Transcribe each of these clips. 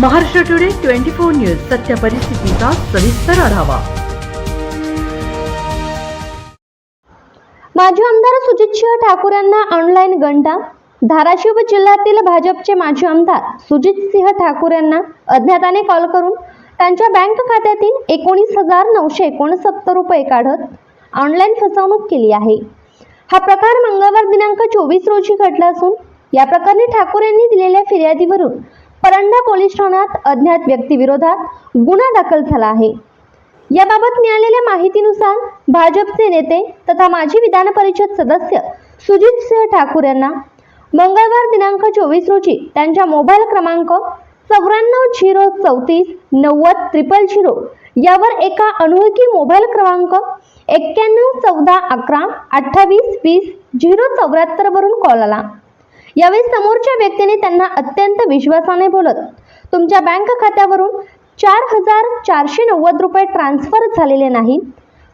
Maharashtra today twenty four news सत्य परिस्थितीचा सविस्तर आढावा. माजी आमदार सुजितसिंह ठाकूर यांना ऑनलाईन गंडा धाराशिव जिल्ह्यातील भाजपचे माजी आमदार सुजित सिंह ठाकूर यांना अज्ञाताने कॉल करून त्यांच्या बँक खात्यातील एकोणीस हजार नऊशे एकोणसत्तर रुपये काढत ऑनलाईन फसवणूक केली आहे. हा प्रकार मंगळवार दिनांक चोवीस रोजी घडला असून या प्रकरणी ठाकूर यांनी दिलेल्या फिर्यादीवरून परंडा पोलीस ठाण्यात अज्ञात व्यक्तीविरोधात गुन्हा दाखल झाला आहे. याबाबत मिळालेल्या माहितीनुसार भाजपचे नेते तथा माजी विधान परिषद सदस्य सुजित सिंह ठाकूर यांना मंगळवार दिनांक चोवीस रोजी त्यांच्या मोबाईल क्रमांक चौऱ्याण्णव झिरो चौतीस नव्वद ट्रिपल झिरो यावर एका अनोळखी मोबाईल क्रमांक एक्क्याण्णव चौदा अकरा अठ्ठावीस वीस झिरो चौऱ्याहत्तर वरून कॉल आला. यावेळी समोरच्या व्यक्तीने त्यांना अत्यंत विश्वासाने बोलत तुमच्या बँक खात्यावरून चार हजार चारशे नव्वद रुपये ट्रान्सफर झालेले नाही.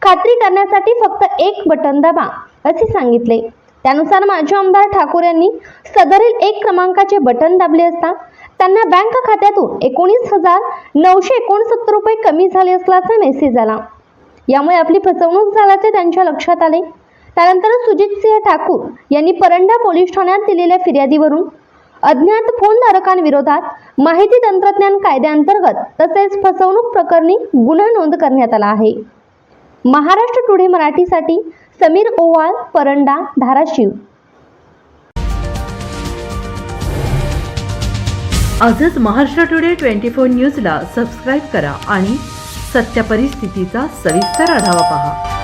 खात्री करण्यासाठी फक्त एक बटन दाबा असे सांगितले. त्यानुसार माजी आमदार ठाकूर यांनी सदरील एक क्रमांकाचे बटन दाबले असता त्यांना बँक खात्यातून एकोणीस हजार नऊशे एकोणसत्तर रुपये कमी झाले असल्याचा मेसेज आला. यामुळे आपली फसवणूक झाल्याचे त्यांच्या लक्षात आले. त्यानंतर सुजितसिंह ठाकूर यांनी परंडा पोलीस ठाण्यात दिलेल्या फिर्यादीवरून अज्ञात फोनधारकांविरोधात माहिती तंत्रज्ञान कायद्याअंतर्गत तसेच फसवणूक प्रकरणी गुन्हा नोंद करण्यात आला आहे. महाराष्ट्र टुडे मराठीसाठी समीर ओवाळ परंडा धाराशिव. आजच महाराष्ट्र टुडे ट्वेंटी फोर न्यूजला सबस्क्राईब करा आणि सत्य परिस्थितीचा सविस्तर आढावा पहा.